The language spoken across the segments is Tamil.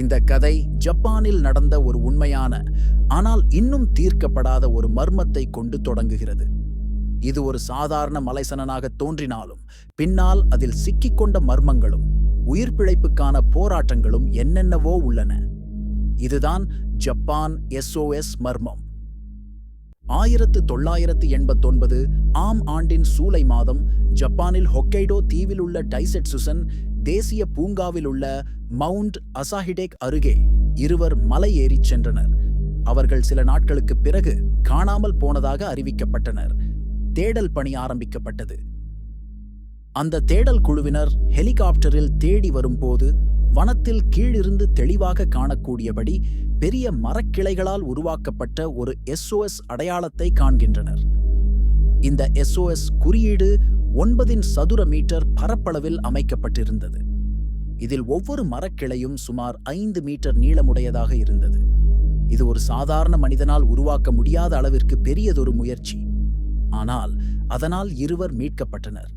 இந்த கதை ஜப்பானில் நடந்த ஒரு உண்மையான ஆனால் இன்னும் தீர்க்கப்படாத ஒரு மர்மத்தை கொண்டு தொடங்குகிறது. இது ஒரு சாதாரண மலைசனனாக தோன்றினாலும் பின்னால் அதில் சிக்கிக்கொண்ட மர்மங்களும் உயிர் பிழைப்புக்கான போராட்டங்களும் என்னென்னவோ உள்ளன. இதுதான் ஜப்பான் எஸ்ஓஎஸ் மர்மம். ஆயிரத்து தொள்ளாயிரத்து எண்பத்தொன்பது ஆம் ஆண்டின் சூலை மாதம் ஜப்பானில் ஹொக்கைடோ தீவில் உள்ள டைசெட்சுசன் தேசிய பூங்காவில் உள்ள மவுண்ட் அசாஹிடேக் அருகே இருவர் மலை ஏறிச் சென்றனர். அவர்கள் சில நாட்களுக்குப் பிறகு காணாமல் போனதாக அறிவிக்கப்பட்டனர். தேடல் பணி ஆரம்பிக்கப்பட்டது. அந்த தேடல் குழுவினர் ஹெலிகாப்டரில் தேடி வரும்போது வனத்தில் கீழிருந்து தெளிவாக காணக்கூடியபடி பெரிய மரக்கிளைகளால் உருவாக்கப்பட்ட ஒரு எஸ்ஓஎஸ் அடையாளத்தை காண்கின்றனர். இந்த எஸ்ஓஎஸ் குறியீடு ஒன்பதின் சதுர மீட்டர் பரப்பளவில் அமைக்கப்பட்டிருந்தது. இதில் ஒவ்வொரு மரக்கிளையும் சுமார் ஐந்து மீட்டர் நீளமுடையதாக இருந்தது. இது ஒரு சாதாரண மனிதனால் உருவாக்க முடியாத அளவிற்கு பெரியதொரு முயற்சி. ஆனால் அதனால் இருவர் மீட்கப்பட்டனர்.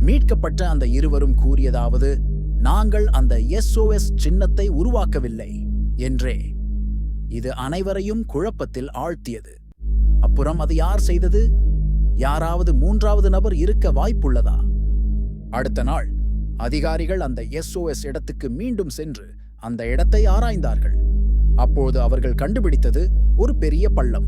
மீட்கப்பட்ட அந்த இருவரும் கூறியதாவது நாங்கள் அந்த எஸ்ஓஎஸ் சின்னத்தை உருவாக்கவில்லை என்றே. இது அனைவரையும் குழப்பத்தில் ஆழ்த்தியது. அப்புறம் அது யார் செய்தது? யாராவது மூன்றாவது நபர் இருக்க வாய்ப்புள்ளதா? அடுத்த நாள் அதிகாரிகள் அந்த எஸ்ஓஎஸ் இடத்துக்கு மீண்டும் சென்று அந்த இடத்தை ஆராய்ந்தார்கள். அப்போது அவர்கள் கண்டுபிடித்தது ஒரு பெரிய பள்ளம்.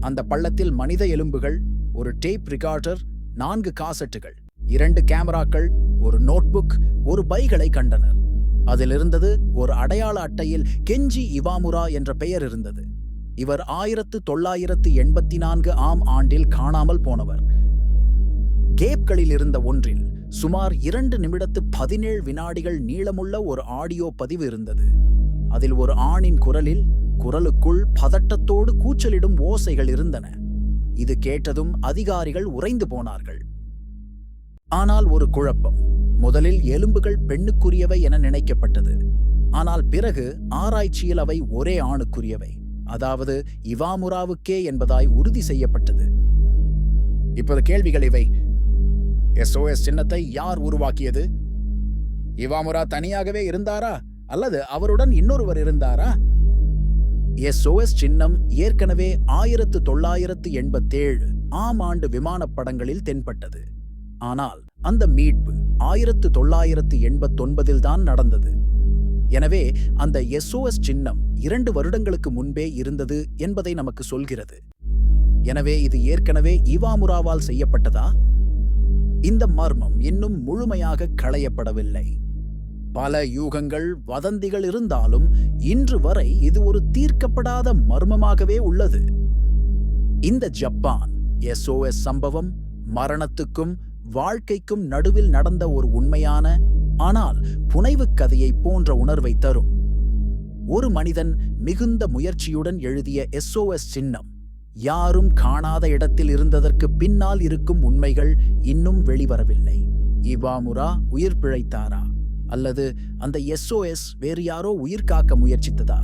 அந்த பள்ளத்தில் மனித எலும்புகள் ஒரு டேப் ரிகார்டர் நான்கு காசட்டுகள் இரண்டு கேமராக்கள் ஒரு நோட்புக் ஒரு பைகளை கண்டனர். அதில் இருந்தது ஒரு அடையாள அட்டையில் கெஞ்சி இவாமுரா என்ற பெயர் இருந்தது. இவர் ஆயிரத்து தொள்ளாயிரத்து எண்பத்தி நான்கு ஆம் ஆண்டில் காணாமல் போனவர். கேப்களில் இருந்த ஒன்றில் சுமார் இரண்டு நிமிடத்து பதினேழு வினாடிகள் நீளமுள்ள ஒரு ஆடியோ பதிவு இருந்தது. அதில் ஒரு ஆணின் குரலில் குரலுக்குள் பதட்டத்தோடு கூச்சலிடும் ஓசைகள் இருந்தன. இது கேட்டதும் அதிகாரிகள் உறைந்து போனார்கள். ஆனால் ஒரு குழப்பம். முதலில் எலும்புகள் பெண்ணுக்குரியவை என நினைக்கப்பட்டது. ஆனால் பிறகு ஆராய்ச்சியில் அவை ஒரே ஆணுக்குரியவை. அதாவது இவாமுராவுக்கே என்பதாய் உறுதி செய்யப்பட்டது. இப்போது கேள்விகள் இவை. எஸ்ஓஎஸ் சின்னத்தை யார் உருவாக்கியது? இவாமுரா தனியாகவே இருந்தாரா? அல்லது அவருடன் இன்னொருவர் இருந்தாரா? எஸ்ஓஎஸ் சின்னம் ஏற்கனவே ஆயிரத்து தொள்ளாயிரத்து எண்பத்தேழு ஆம் ஆண்டு விமானப் படங்களில் தென்பட்டது. ஆனால் அந்த மீட்பு ஆயிரத்து தொள்ளாயிரத்து எண்பத்தொன்பதில் தான் நடந்தது. எனவே அந்த எஸ்ஓஎஸ் சின்னம் இரண்டு வருடங்களுக்கு முன்பே இருந்தது என்பதை நமக்கு சொல்கிறது. எனவே இது ஏற்கனவே இவாமுராவால் செய்யப்பட்டதா? இந்த மர்மம் இன்னும் முழுமையாக களையப்படவில்லை. பல யூகங்கள் வதந்திகள் இருந்தாலும் இன்று வரை இது ஒரு தீர்க்கப்படாத மர்மமாகவே உள்ளது. இந்த ஜப்பான் எஸ்ஓஎஸ் சம்பவம் மரணத்துக்கும் வாழ்க்கைக்கும் நடுவில் நடந்த ஒரு உண்மையான ஆனால் புனைவுக் கதையை போன்ற உணர்வை தரும். ஒரு மனிதன் மிகுந்த முயற்சியுடன் எழுதிய எஸ்ஓஎஸ் சின்னம். யாரும் காணாத இடத்தில் இருந்ததற்கு பின்னால் இருக்கும் உண்மைகள் இன்னும் வெளிவரவில்லை. இவாமுரா உயிர் பிழைத்தாரா? அல்லது அந்த எஸ்ஓஎஸ் வேறு யாரோ உயிர் காக்க முயற்சித்ததா?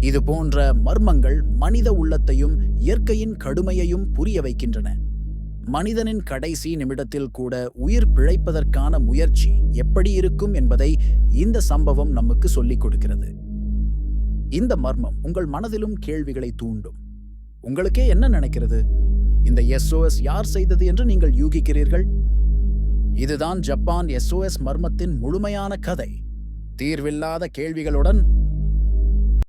இது போன்ற மர்மங்கள் மனித உள்ளத்தையும் இயற்கையின் கடுமையையும் புரிய வைக்கின்றன. மனிதனின் கடைசி நிமிடத்தில் கூட உயிர் பிழைப்பதற்கான முயற்சி எப்படி இருக்கும் என்பதை இந்த சம்பவம் நமக்கு சொல்லிக் கொடுக்கிறது. இந்த மர்மம் உங்கள் மனதிலும் கேள்விகளை தூண்டும். உங்களுக்கே என்ன நினைக்கிறது? இந்த எஸ்ஓஎஸ் யார் செய்தது என்று நீங்கள் யூகிக்கிறீர்கள்? இதுதான் ஜப்பான் எஸ்ஓஎஸ் மர்மத்தின் முழுமையான கதை. தீர்வில்லாத கேள்விகளுடன்